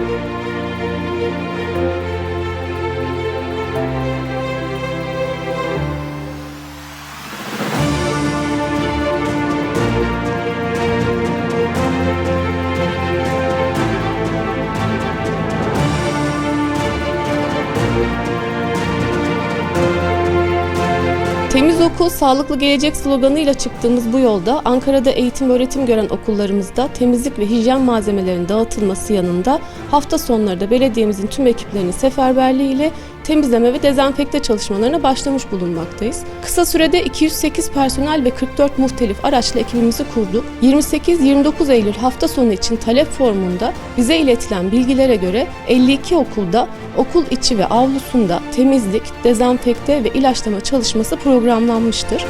Thank you. Temiz okul, sağlıklı gelecek sloganıyla çıktığımız bu yolda Ankara'da eğitim öğretim gören okullarımızda temizlik ve hijyen malzemelerinin dağıtılması yanında hafta sonları da belediyemizin tüm ekiplerinin seferberliğiyle temizleme ve dezenfekte çalışmalarına başlamış bulunmaktayız. Kısa sürede 208 personel ve 44 muhtelif araçla ekibimizi kurduk. 28-29 Eylül hafta sonu için talep formunda bize iletilen bilgilere göre 52 okulda okul içi ve avlusunda temizlik, dezenfekte ve ilaçlama çalışması programlanmıştır.